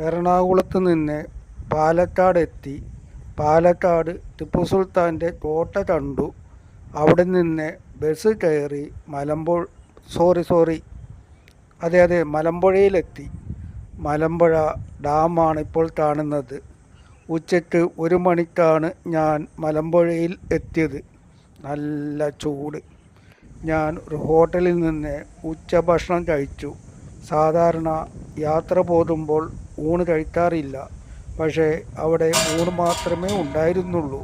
എറണാകുളത്ത് നിന്ന് പാലക്കാട് എത്തി പാലക്കാട് ടിപ്പു സുൽത്താന്റെ കോട്ട കണ്ടു. അവിടെ നിന്ന് ബസ് കയറി മലമ്പുഴ സോറി സോറി അതെ അതെ മലമ്പുഴയിലെത്തി. മലമ്പുഴ ഡാമാണ് ഇപ്പോൾ കാണുന്നത്. ഉച്ചയ്ക്ക് ഒരു മണിക്കാണ് ഞാൻ മലമ്പുഴയിൽ എത്തിയത്. നല്ല ചൂട്. ഞാൻ ഒരു ഹോട്ടലിൽ നിന്ന് ഉച്ചഭക്ഷണം കഴിച്ചു. സാധാരണ യാത്ര പോകുമ്പോൾ ഊണ് കഴിക്കാറില്ല. പക്ഷേ അവിടെ ഊണ് മാത്രമേ ഉണ്ടായിരുന്നുള്ളൂ.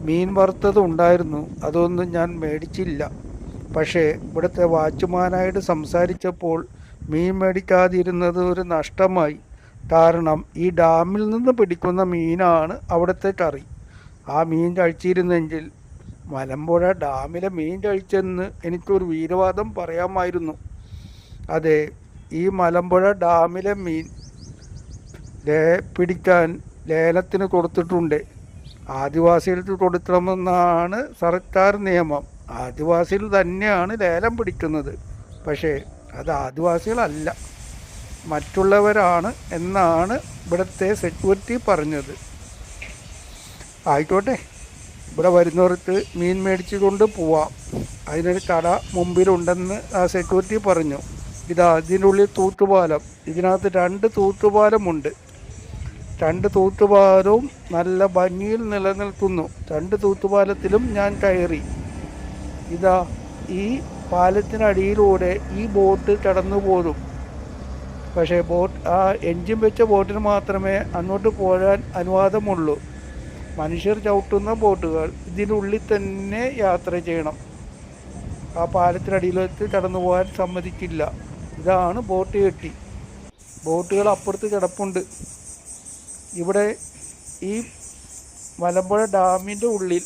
മീൻ വറുത്തത് ഉണ്ടായിരുന്നു. അതൊന്നും ഞാൻ മേടിച്ചില്ല. പക്ഷേ ഇവിടുത്തെ വാച്ച്മാനായിട്ട് സംസാരിച്ചപ്പോൾ മീൻ മേടിക്കാതിരുന്നത് ഒരു നഷ്ടമായി. കാരണം ഈ ഡാമിൽ നിന്ന് പിടിക്കുന്ന മീനാണ് അവിടുത്തെ കറി. ആ മീൻ കഴിച്ചിരുന്നെങ്കിൽ മലമ്പുഴ ഡാമിലെ മീൻ കഴിച്ചെന്ന് എനിക്കൊരു വീരവാദം പറയാമായിരുന്നു. അതെ ഈ മലമ്പുഴ ഡാമിലെ മീൻ ലേ പിടിക്കാൻ ലേലത്തിന് കൊടുത്തിട്ടുണ്ട്. ആദിവാസികൾക്ക് കൊടുക്കണമെന്നാണ് സർക്കാർ നിയമം. ആദിവാസികൾ തന്നെയാണ് ലേലം പിടിക്കുന്നത്. പക്ഷേ അത് ആദിവാസികളല്ല. മറ്റുള്ളവരാണ് എന്നാണ് ഇവിടുത്തെ സെക്യൂരിറ്റി പറഞ്ഞത്. ആയിക്കോട്ടെ. ഇവിടെ വരുന്നവർക്ക് മീൻ മേടിച്ചു കൊണ്ട് പോവാം. അതിനൊരു കട മുമ്പിലുണ്ടെന്ന് ആ സെക്യൂരിറ്റി പറഞ്ഞു. ഇതാ ഇതിനുള്ളിൽ തൂത്തുപാലം. ഇതിനകത്ത് രണ്ട് തൂത്തുപാലമുണ്ട്. രണ്ട് തൂത്തുപാലവും നല്ല ഭംഗിയിൽ നിലനിൽക്കുന്നു. രണ്ട് തൂത്തുപാലത്തിലും ഞാൻ കയറി. ഇതാ ഈ പാലത്തിനടിയിലൂടെ ഈ ബോട്ട് കടന്നു പോരും പക്ഷേ ബോട്ട് ആ എൻജിൻ വെച്ച ബോട്ടിന് മാത്രമേ അങ്ങോട്ട് പോകാൻ അനുവാദമുള്ളൂ. മനുഷ്യർ ചവിട്ടുന്ന ബോട്ടുകൾ ഇതിനുള്ളിൽ തന്നെ യാത്ര ചെയ്യണം. ആ പാലത്തിനടിയിലേക്ക് കടന്നു പോകാൻ സമ്മതിക്കില്ല. ഇതാണ് ബോട്ട് കെട്ടി. ബോട്ടുകൾ അപ്പുറത്ത് കിടപ്പുണ്ട്. ഇവിടെ ഈ മലമ്പുഴ ഡാമിന്റെ ഉള്ളിൽ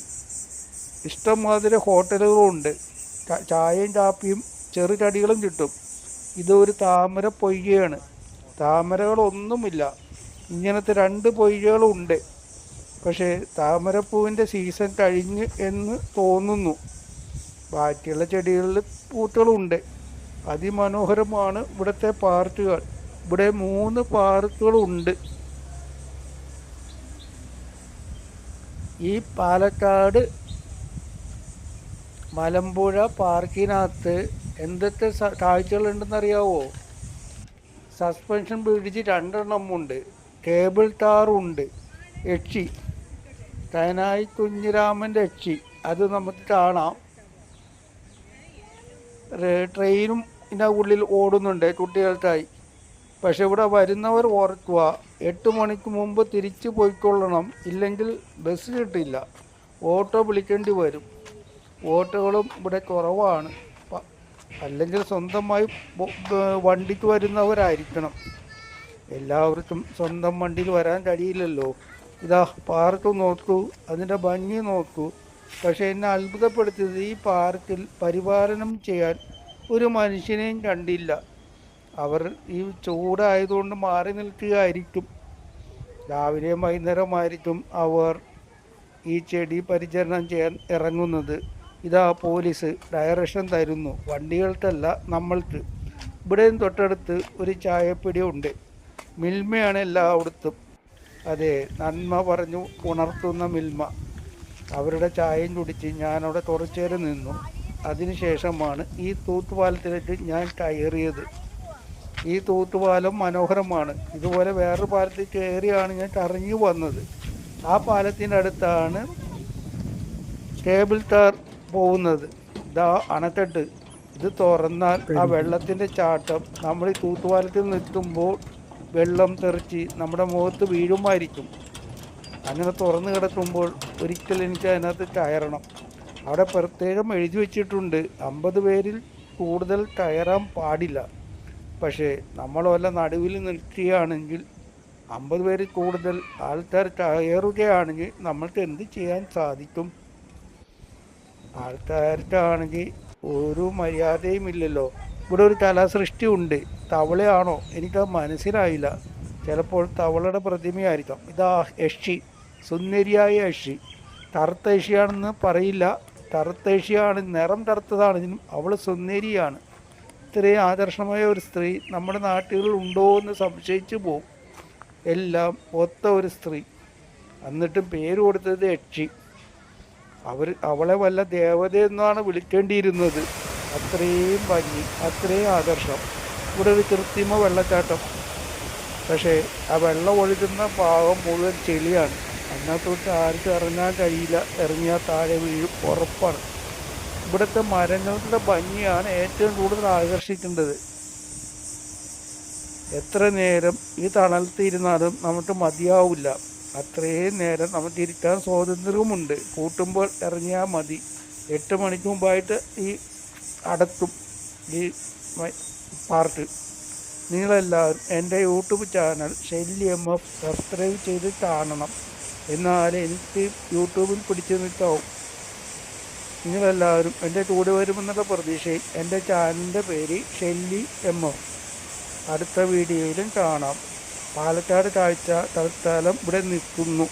ഇഷ്ടംമാതിരി ഹോട്ടലുകളുണ്ട്. ചായയും കാപ്പിയും ചെറുകടികളും കിട്ടും. ഇതൊരു താമര പൊയ്യാണ് താമരകളൊന്നുമില്ല. ഇങ്ങനത്തെ രണ്ട് പൊയ്യകളുണ്ട് പക്ഷേ താമരപ്പൂവിന്റെ സീസൺ കഴിഞ്ഞ് എന്ന് തോന്നുന്നു. ബാക്കിയുള്ള ചെടികളിൽ പൂക്കളുണ്ട്. അതിമനോഹരമാണ് ഇവിടുത്തെ പാർക്കുകൾ. ഇവിടെ മൂന്ന് പാർക്കുകളുണ്ട്. ഈ പാലക്കാട് മലമ്പുഴ പാർക്കിനകത്ത് എന്തൊക്കെ കാഴ്ചകളുണ്ടെന്നറിയാവോ? സസ്പെൻഷൻ ബ്രിഡ്ജ് രണ്ടെണ്ണം ഉണ്ട് കേബിൾ ടാറുണ്ട്. യക്ഷി തനായി കുഞ്ഞിരാമന്റെ യക്ഷി അത് നമുക്ക് കാണാം. ട്രെയിനും ഇതിന്റെ ഉള്ളിൽ ഓടുന്നുണ്ട് കുട്ടികൾക്കായി. പക്ഷെ ഇവിടെ വരുന്നവർ ഓർക്കുക. എട്ട് മണിക്ക് മുമ്പ് തിരിച്ചു പോയിക്കൊള്ളണം. ഇല്ലെങ്കിൽ ബസ് കിട്ടില്ല. ഓട്ടോ വിളിക്കേണ്ടി വരും. ഓട്ടോകളും ഇവിടെ കുറവാണ്. അല്ലെങ്കിൽ സ്വന്തമായി വണ്ടിക്ക് വരുന്നവരായിരിക്കണം. എല്ലാവർക്കും സ്വന്തം വണ്ടിയിൽ വരാൻ കഴിയില്ലല്ലോ. ഇതാ പാർക്ക് നോക്കൂ. അതിന്റെ ഭംഗി നോക്കൂ. പക്ഷേ എന്നെ അത്ഭുതപ്പെടുത്തിയത് ഈ പാർക്കിൽ പരിപാലനം ചെയ്യാൻ ഒരു മനുഷ്യനെയും കണ്ടില്ല. അവർ ഈ ചൂടായതുകൊണ്ട് മാറി നിൽക്കുകയായിരിക്കും. രാവിലെയും വൈകുന്നേരമായിരിക്കും അവർ ഈ ചെടി പരിചരണം ചെയ്യാൻ ഇറങ്ങുന്നത്. ഇതാ പോലീസ് ഡയറക്ഷൻ തരുന്നു. വണ്ടികൾക്കല്ല നമ്മൾക്ക്. ഇവിടെയും തൊട്ടടുത്ത് ഒരു ചായപ്പിടി ഉണ്ട്. മിൽമയാണ് എല്ലായിടത്തും. അതെ നന്മ പറഞ്ഞു ഉണർത്തുന്ന മിൽമ. അവരുടെ ചായയും കുടിച്ച് ഞാനവിടെ കുറച്ചു നിന്നു. അതിനുശേഷമാണ് ഈ തൂത്തുപാലത്തിലേക്ക് ഞാൻ കയറിയത്. ഈ തൂത്തുപാലം മനോഹരമാണ്. ഇതുപോലെ വേറൊരു പാലത്തിൽ കയറിയാണ് ഞാൻ കറങ്ങി വന്നത്. ആ പാലത്തിന്റെ അടുത്താണ് കേബിൾ കാർ പോകുന്നത്. ഇതാ അണക്കെട്ട്. ഇത് തുറന്നാൽ ആ വെള്ളത്തിന്റെ ചാട്ടം. നമ്മൾ ഈ തൂത്തുപാലത്തിൽ നിൽക്കുമ്പോൾ വെള്ളം തെറിച്ച് നമ്മുടെ മുഖത്ത് വീഴുമായിരിക്കും. അങ്ങനെ തുറന്നു കിടക്കുമ്പോൾ ഒരിക്കൽ എനിക്ക് അതിനകത്ത് കയറണം. അവിടെ പ്രത്യേകം എഴുതി വെച്ചിട്ടുണ്ട്. അമ്പത് പേരിൽ കൂടുതൽ കയറാൻ പാടില്ല. പക്ഷേ നമ്മൾ വല്ല നടുവിൽ നിൽക്കുകയാണെങ്കിൽ അമ്പത് പേരിൽ കൂടുതൽ ആൾക്കാർ കയറുകയാണെങ്കിൽ നമ്മൾക്ക് എന്ത് ചെയ്യാൻ സാധിക്കും? ആൾക്കാർക്കാണെങ്കിൽ ഒരു മര്യാദയും ഇല്ലല്ലോ. ഇവിടെ ഒരു കലാസൃഷ്ടി ഉണ്ട്. തവളയാണോ? എനിക്കത് മനസ്സിലായില്ല. ചിലപ്പോൾ തവളയുടെ പ്രതിമയായിരിക്കാം. ഇതാ യക്ഷി. സുന്ദരിയായ യക്ഷി. കറുത്ത യക്ഷിയാണെന്ന് പറയില്ല. കറുത്ത യക്ഷിയാണ്. നിറം കറുത്തതാണെങ്കിലും അവൾ സുന്ദരിയാണ്. ഇത്രയും ആദർശമായ ഒരു സ്ത്രീ നമ്മുടെ നാട്ടുകളിൽ ഉണ്ടോ എന്ന് സംശയിച്ചു പോകും എല്ലാം ഒത്ത ഒരു സ്ത്രീ. എന്നിട്ടും പേര് കൊടുത്തത് യക്ഷി. അവർ അവളെ വല്ല ദേവതയെന്നാണ് വിളിക്കേണ്ടിയിരുന്നത്. അത്രയും ഭംഗി അത്രയും ആദർശം. ഇവിടെ ഒരു കൃത്രിമ വെള്ളച്ചാട്ടം. പക്ഷേ ആ വെള്ളം ഒഴുകുന്ന ഭാഗം മുഴുവൻ ചെളിയാണ്. അന്നത്തോട്ട് ആർക്കും ഇറങ്ങാൻ കഴിയില്ല. ഇറങ്ങിയാൽ താഴെ വീഴും. ഉറപ്പാണ്. ഇവിടുത്തെ മരങ്ങളുടെ ഭംഗിയാണ് ഏറ്റവും കൂടുതൽ ആകർഷിക്കേണ്ടത്. എത്ര നേരം ഈ തണലത്തിരുന്നാലും നമുക്ക് മതിയാവില്ല. അത്രയും നേരം നമുക്ക് ഇരിക്കാൻ സ്വാതന്ത്ര്യവുമുണ്ട്. കൂട്ടുമ്പോൾ ഇറങ്ങിയാൽ മതി. എട്ട് മണിക്ക് മുമ്പായിട്ട് ഈ അടത്തും ഈ പാർട്ട്. നിങ്ങളെല്ലാവരും എന്റെ YouTube channel Shelly M F subscribe ചെയ്ത് കാണണം. എന്നാലേ എനിക്ക് യൂട്യൂബിൽ പിടിച്ചു നിൽക്കാവും. നിങ്ങളെല്ലാവരും എന്റെ കൂടെ വരുമെന്നുള്ള പ്രതീക്ഷയിൽ എന്റെ ചാനലിന്റെ പേര് ഷെല്ലി എം ഒ. അടുത്ത വീഡിയോയിലും കാണാം. പാലക്കാട് കാഴ്ച തൽക്കാലം ഇവിടെ നിൽക്കുന്നു.